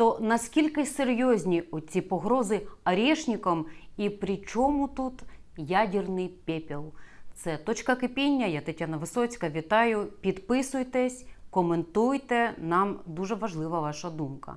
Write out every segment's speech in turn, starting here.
То наскільки серйозні ці погрози орешникам і при чому тут ядерний пепел? Це точка кипіння. Я Тетяна Висоцька. Вітаю. Підписуйтесь, коментуйте. Нам дуже важлива ваша думка.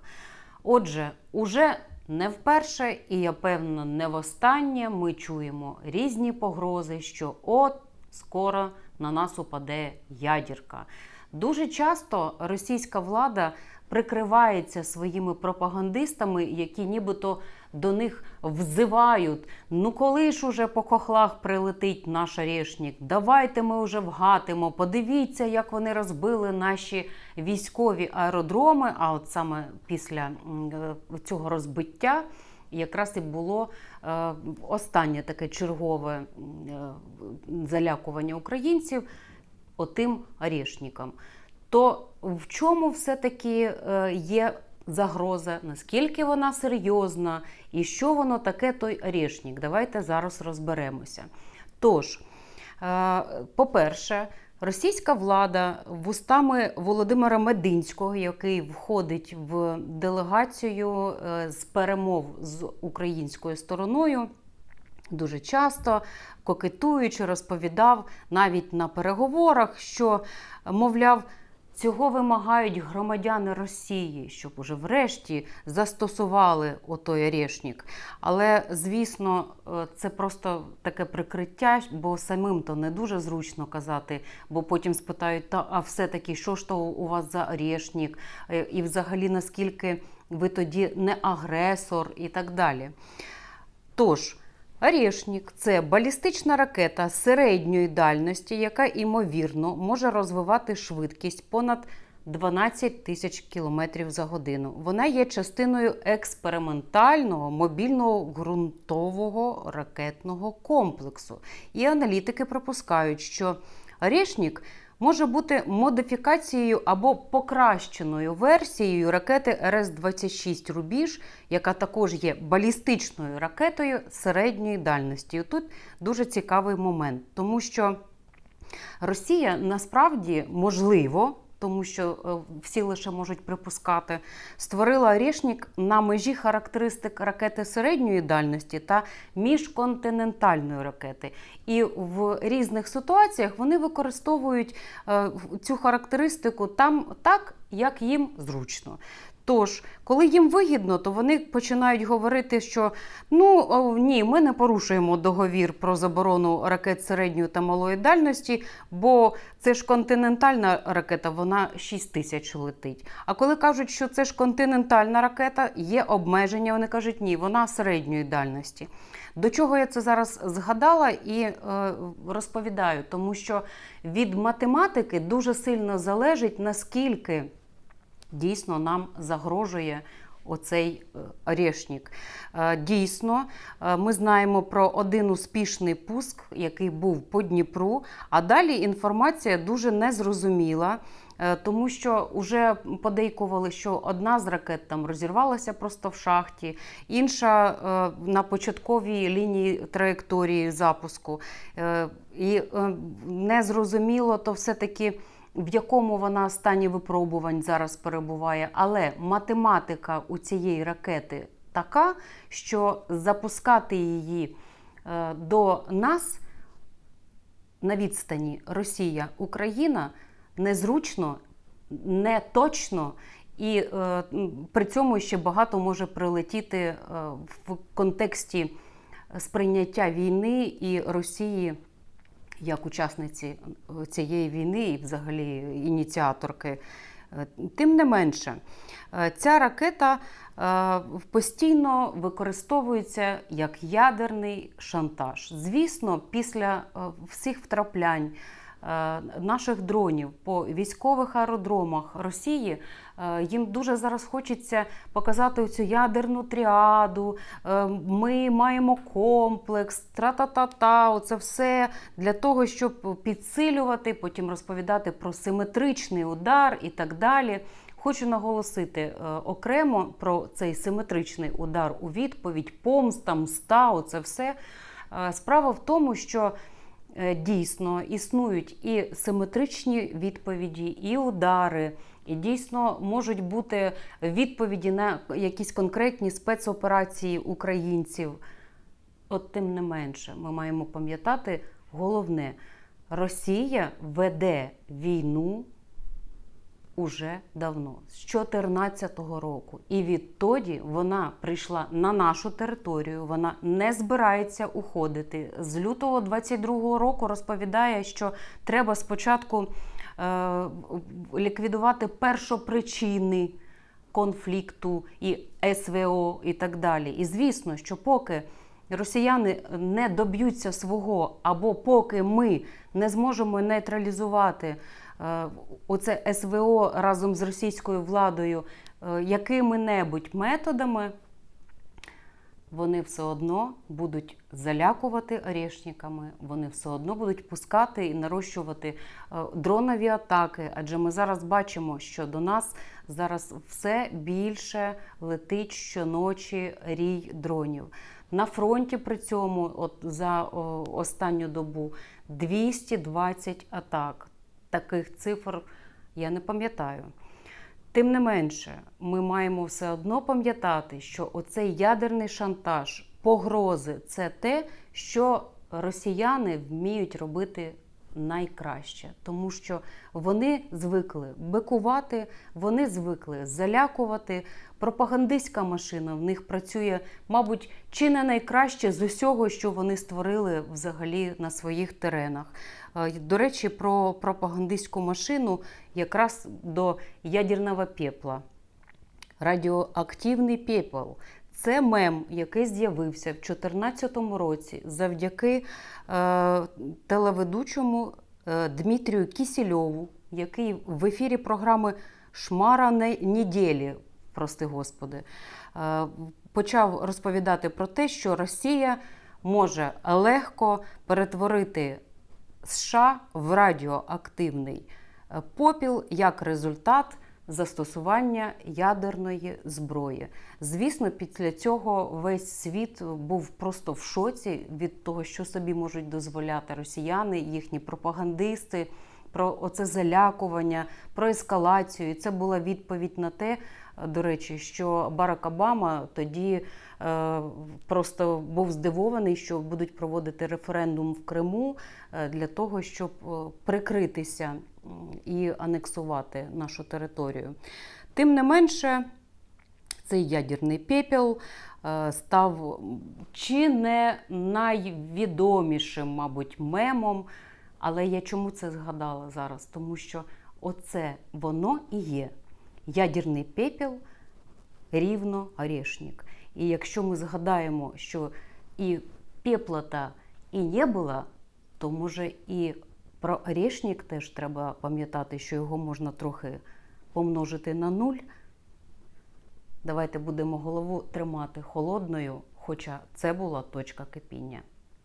Отже, уже не вперше, і я певна, не востаннє ми чуємо різні погрози, що от скоро на нас упаде ядірка. Дуже часто російська влада прикривається своїми пропагандистами, які нібито до них взивають. Ну коли ж уже по хохлах прилетить наш орешник? Давайте ми вже вгатимо. Подивіться, як вони розбили наші військові аеродроми. А от саме після е, цього розбиття. Якраз і було е, останнє таке чергове е, залякування українців отим орешникам. То в чому все-таки е, є загроза, наскільки вона серйозна, і що воно таке той орешник? Давайте зараз розберемося. Тож, е, по-перше, російська влада вустами Володимира Мединського, який входить в делегацію е, з перемов з українською стороною, дуже часто кокетуючи, розповідав навіть на переговорах, що, мовляв, цього вимагають громадяни Росії, щоб уже врешті застосували отой орешник. Але, звісно, е, це просто таке прикриття, бо самим то не дуже зручно казати, бо потім спитають, та а все-таки, що ж то у вас за орешник, Е, і взагалі наскільки ви тоді не агресор і так далі. Тож, Орешник це балістична ракета середньої дальності, яка ймовірно може розвивати швидкість понад 12 тисяч кілометрів за годину. Вона є частиною експериментального мобільного ґрунтового ракетного комплексу. І аналітики припускають, що Орешник може бути модифікацією або покращеною версією ракети РС-26 Рубіж, яка також є балістичною ракетою середньої дальності. Тут дуже цікавий момент, тому що Росія насправді можливо. Тому що е, всі лише можуть припускати, створила рішник на межі характеристик ракети середньої дальності та міжконтинентальної ракети. І в різних ситуаціях вони використовують е, цю характеристику там так, як їм зручно. Тож, коли їм вигідно, то вони починають говорити, що ну ні, ми не порушуємо договір про заборону ракет середньої та малої дальності, бо це ж континентальна ракета, вона 6 тисяч летить. А коли кажуть, що це ж континентальна ракета, є обмеження, вони кажуть, ні, вона середньої дальності. До чого я це зараз згадала і е, розповідаю, тому що від математики дуже сильно залежить наскільки дійсно нам загрожує оцей е, орешник. Е, Дійсно, е, ми знаємо про один успішний пуск, який був по Дніпру, а далі інформація дуже незрозуміла. Тому що вже подейкували, що одна з ракет там розірвалася просто в шахті, інша на початковій лінії траєкторії запуску. І незрозуміло, то все-таки в якому вона стані випробувань зараз перебуває. Але математика у цієї ракети така, що запускати її е, до нас на відстані Росія-Україна незручно, не точно. І е, при цьому ще багато може прилетіти е, в контексті сприйняття війни і Росії як учасниці цієї війни і взагалі ініціаторки. Е, Тим не менше, е, ця ракета е, постійно використовується як ядерний шантаж. Звісно, після е, всіх втраплянь е, наших дронів по військових аеродромах Росії е, їм дуже зараз хочеться показати цю ядерну тріаду. е, Ми маємо комплекс, тра-та-та-та, оце все для того, щоб підсилювати, потім розповідати про симетричний удар і так далі. Хочу наголосити е, окремо про цей симетричний удар у відповідь, помста, мста, оце все. Е, Справа в тому, що е, дійсно існують і симетричні відповіді, і удари І дійсно можуть бути відповіді на якісь конкретні спецоперації українців. От тим не менше, ми маємо пам'ятати головне: Росія веде війну уже давно, з 2014 року. І відтоді вона прийшла на нашу територію, вона не збирається уходити. З лютого 22 року розповідає, що треба спочатку е, ліквідувати першопричини конфлікту і СВО і так далі. І звісно, що поки росіяни не доб'ються свого, або поки ми не зможемо нейтралізувати оце СВО разом з російською владою е, якими-небудь методами, вони все одно будуть залякувати орешниками, вони все одно будуть пускати і нарощувати е, дронові атаки. Адже ми зараз бачимо, що до нас зараз все більше летить щоночі рій дронів. На фронті при цьому, от за останню добу, 220 атак. Таких цифр я не пам'ятаю. Тим не менше, ми маємо все одно пам'ятати, що оцей ядерний шантаж, погрози це те, що росіяни вміють робити найкраще, тому що вони звикли бикувати, вони звикли залякувати. Пропагандистська машина в них працює, мабуть, чи не найкраще з усього, що вони створили взагалі на своїх теренах. Е, До речі, про пропагандистську машину якраз до ядерного пепла. Радіоактивний пепел. Це мем, який з'явився в 2014 році завдяки е, телеведучому е, Дмитрію Кісільову, який в ефірі програми Шмара неділі, прости господи, е, почав розповідати про те, що Росія може легко перетворити США в радіоактивний е, попіл як результат застосування ядерної зброї. Звісно, після цього весь світ був просто в шоці від того, що собі можуть дозволяти росіяни, їхні пропагандисти. Про оце залякування, про ескалацію. І це була відповідь на те, до речі, що Барак Обама тоді е, просто був здивований, що будуть проводити референдум в Криму е, для того, щоб е, прикритися і анексувати нашу територію. Тим не менше, цей ядерний пепел став чи не найвідомішим, мабуть, мемом. Але я чому це згадала зараз? Тому що оце воно і є. Ядерний пепел рівно орешник. І якщо ми згадаємо, що і пепла-то і не було, то може і про орешник теж треба пам'ятати, що його можна трохи помножити на нуль. Давайте будемо голову тримати холодною, хоча це була точка кипіння.